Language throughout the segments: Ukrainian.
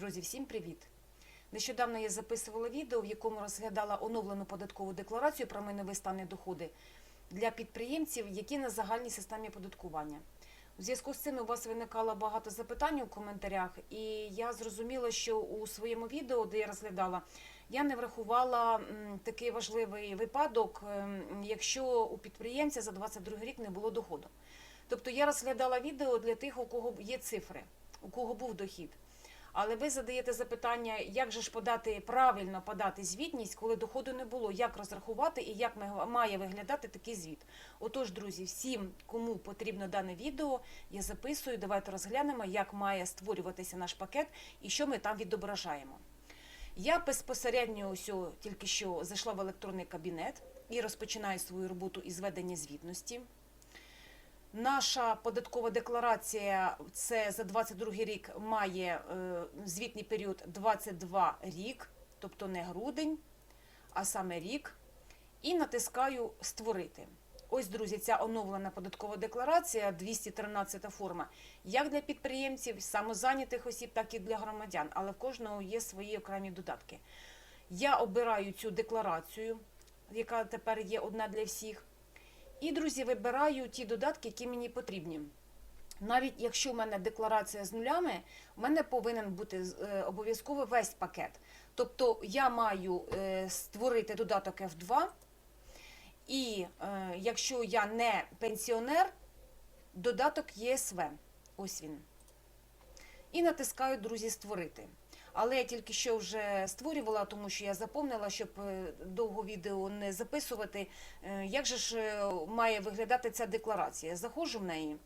Друзі, всім привіт! Нещодавно я записувала відео, в якому розглядала оновлену податкову декларацію про майнові стани доходи для підприємців, які на загальній системі оподаткування. У зв'язку з цим у вас виникало багато запитань у коментарях, і я зрозуміла, що у своєму відео, де я розглядала, я не врахувала такий важливий випадок, ем, якщо у підприємця за 22 рік не було доходу. Тобто я розглядала відео для тих, у кого є цифри, у кого був дохід. Але ви задаєте запитання, як же ж подати правильно подати звітність, коли доходу не було, як розрахувати і як має виглядати такий звіт. Отож, друзі, всім, кому потрібно дане відео, я записую. Давайте розглянемо, як має створюватися наш пакет і що ми там відображаємо. Я безпосередньо ось тільки що зайшла в електронний кабінет і розпочинаю свою роботу із ведення звітності. Наша податкова декларація це за 22 рік має е, звітний період 22 рік, тобто не грудень, а саме рік. І натискаю Створити. Ось, друзі, ця оновлена податкова декларація, 213 форма, як для підприємців, самозайнятих осіб, так і для громадян. Але в кожного є свої окремі додатки. Я обираю цю декларацію, яка тепер є одна для всіх. І, друзі, вибираю ті додатки, які мені потрібні. Навіть якщо в мене декларація з нулями, в мене повинен бути е, обов'язково весь пакет. Тобто я маю е, створити додаток F2, і е, якщо я не пенсіонер, додаток ЄСВ. Ось він. І натискаю, друзі, створити. Але я тільки що вже створювала, тому що я заповнила, щоб е, довго відео не записувати. Е, Як же ж е, має виглядати ця декларація? Заходжу в неї.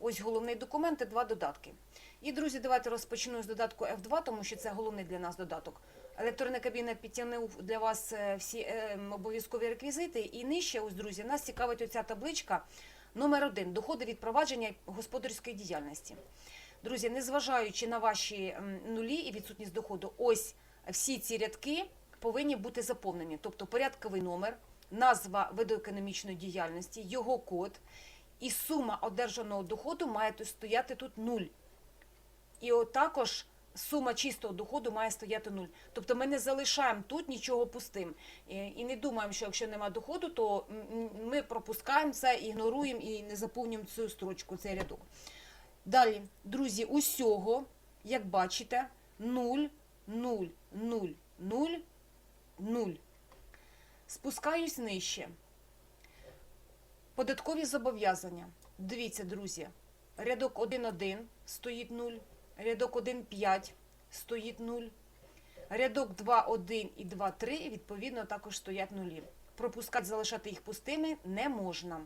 Ось головний документ і два додатки. І, друзі, давайте розпочну з додатку F2, тому що це головний для нас додаток. Електронний кабінет підтягнув для вас всі обов'язкові реквізити. І нижче, ось, друзі, нас цікавить оця табличка номер один доходи від провадження господарської діяльності. Друзі, незважаючи на ваші нулі і відсутність доходу, ось всі ці рядки повинні бути заповнені. Тобто порядковий номер, назва виду економічної діяльності, його код і сума одержаного доходу має стояти тут нуль. І от також сума чистого доходу має стояти нуль. Тобто ми не залишаємо тут нічого пустим. І, не думаємо, що якщо немає доходу, то ми пропускаємо це, ігноруємо і не заповнюємо цю строчку, цей рядок. Далі, друзі, усього, як бачите, 0, 0, 0, 0, 0. Спускаюсь нижче. Податкові зобов'язання. Дивіться, друзі, рядок 1.1 стоїть 0, рядок 1.5 стоїть 0, рядок 2.1 і 2.3, відповідно, також стоять нулі. Пропускати, залишати їх пустими не можна.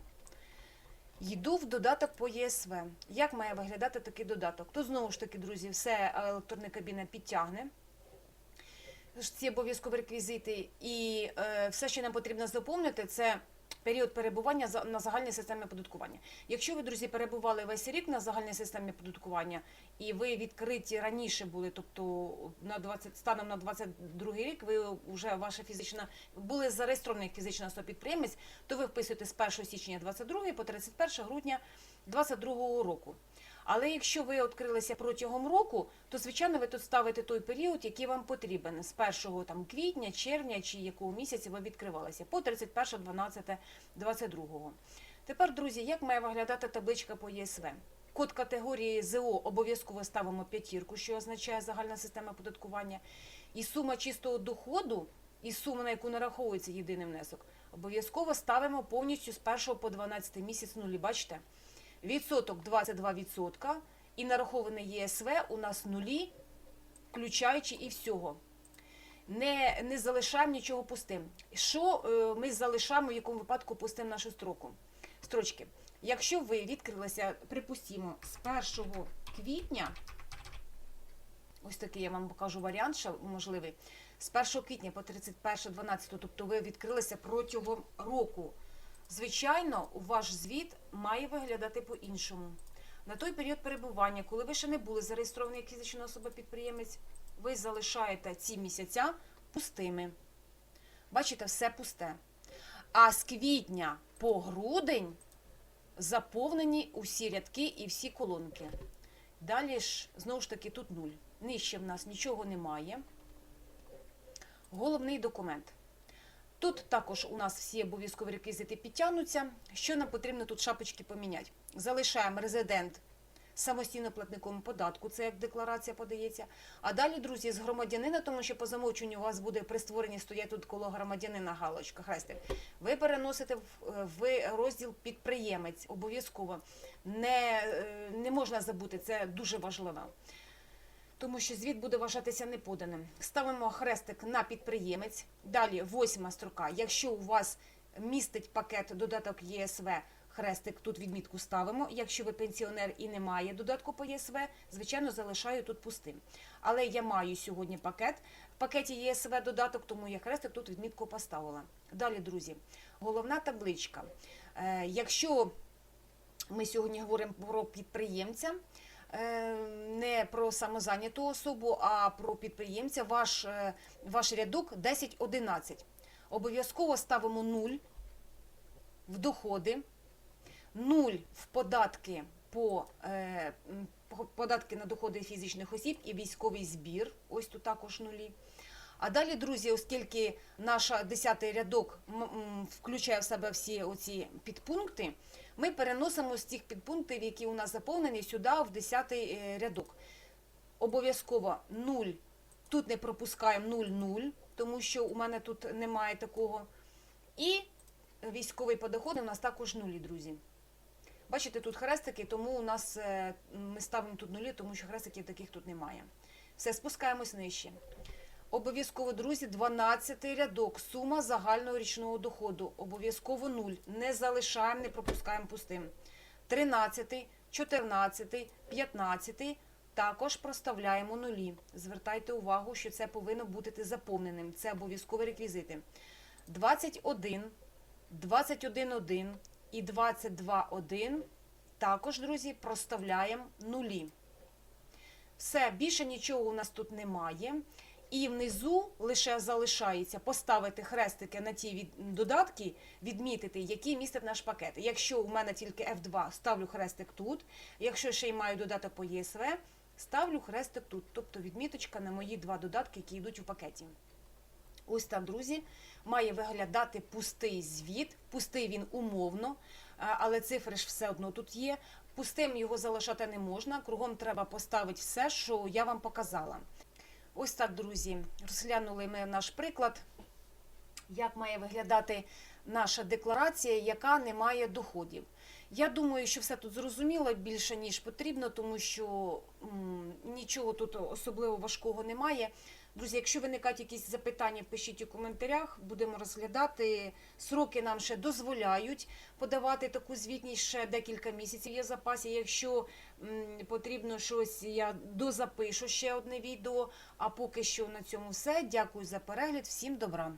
Йду в додаток по ЄСВ. Як має виглядати такий додаток? То знову ж таки, друзі, все електронний кабінет підтягне. Ці обов'язкові реквізити. І е, все, що нам потрібно заповнити, це період перебування на загальній системі оподаткування. Якщо ви, друзі, перебували весь рік на загальній системі оподаткування, і ви відкриті раніше були, тобто на 20, станом на 22 рік, ви вже ваша фізична були зареєстровані як фізична особа підприємець, то ви вписуєте з 1 січня 22 по 31 грудня 22 року. Але якщо ви відкрилися протягом року, то звичайно ви тут ставите той період, який вам потрібен з 1 там квітня, червня чи якого місяця ви відкривалися по 31.12.22. Тепер, друзі, як має виглядати табличка по ЄСВ? Код категорії ЗО обов'язково ставимо п'ятірку, що означає загальна система оподаткування. І сума чистого доходу, і сума, на яку нараховується єдиний внесок, обов'язково ставимо повністю з 1 по 12 місяць нулі. Бачите? Відсоток 22% і нарахований ЄСВ у нас нулі, включаючи і всього. Не, не залишаємо нічого пустим. Що е, ми залишаємо в якому випадку пустим нашу строку? Строчки. Якщо ви відкрилися, припустімо, з 1 квітня, ось такий я вам покажу варіант, що можливий, з 1 квітня по 31.12, тобто ви відкрилися протягом року. Звичайно, ваш звіт має виглядати по-іншому. На той період перебування, коли ви ще не були зареєстровані як фізична особа-підприємець, ви залишаєте ці місяця пустими. Бачите, все пусте. А з квітня по грудень заповнені усі рядки і всі колонки. Далі ж, знову ж таки, тут нуль. Нижче в нас нічого немає. Головний документ. Тут також у нас всі обов'язкові реквізити підтягнуться. Що нам потрібно тут шапочки поміняти? Залишаємо резидент самостійно платником податку, це як декларація подається. А далі, друзі, з громадянина, тому що по замовченню у вас буде при створенні стоять тут коло громадянина галочка, хрестик. Ви переносите в, розділ підприємець обов'язково. Не, е, не можна забути, це дуже важливо. Тому що звіт буде вважатися неподаним. Ставимо хрестик на підприємець. Далі восьма строка. Якщо у вас містить пакет додаток ЄСВ, хрестик тут відмітку ставимо. Якщо ви пенсіонер і не має додатку по ЄСВ, звичайно, залишаю тут пустим. Але я маю сьогодні пакет. В пакеті ЄСВ додаток, тому я хрестик тут відмітку поставила. Далі, друзі, головна табличка. Е, Якщо ми сьогодні говоримо про підприємця, не про самозайняту особу, а про підприємця, ваш, е, ваш рядок 10-11. Обов'язково ставимо 0 в доходи, 0 в податки по е, по- податки на доходи фізичних осіб і військовий збір. Ось тут також нулі. А далі, друзі, оскільки наш 10 рядок включає в себе всі оці підпункти, ми переносимо з цих підпунктів, які у нас заповнені, сюди в 10 е, рядок. Обов'язково 0. Тут не пропускаємо 0-0, тому що у мене тут немає такого. І військовий по доходу у нас також нулі, друзі. Бачите, тут хрестики, тому у нас е, ми ставимо тут нулі, тому що хрестиків таких тут немає. Все, спускаємось нижче. Обов'язково, друзі, 12 рядок. Сума загального річного доходу. Обов'язково 0. Не залишаємо, не пропускаємо пустим. 13, 14, 15 також проставляємо нулі. Звертайте увагу, що це повинно бути заповненим. Це обов'язкові реквізити. 21, 21.1 і 22.1 також, друзі, проставляємо нулі. Все, більше нічого у нас тут немає. І внизу лише залишається поставити хрестики на ті від... додатки, відмітити, які містять наш пакет. Якщо у мене тільки F2, ставлю хрестик тут. Якщо ще й маю додаток по ЄСВ, ставлю хрестик тут. Тобто відміточка на мої два додатки, які йдуть у пакеті. Ось так, друзі, має виглядати пустий звіт. Пустий він умовно, але цифри ж все одно тут є. Пустим його залишати не можна. Кругом треба поставити все, що я вам показала. Ось так, друзі, розглянули ми наш приклад, як має виглядати наша декларація, яка не має доходів. Я думаю, що все тут зрозуміло більше, ніж потрібно, тому що м, нічого тут особливо важкого немає. Друзі, якщо виникають якісь запитання, пишіть у коментарях, будемо розглядати. Сроки нам ще дозволяють подавати таку звітність ще декілька місяців є в запасі. Якщо потрібно щось, я дозапишу ще одне відео. А поки що на цьому все. Дякую за перегляд. Всім добра.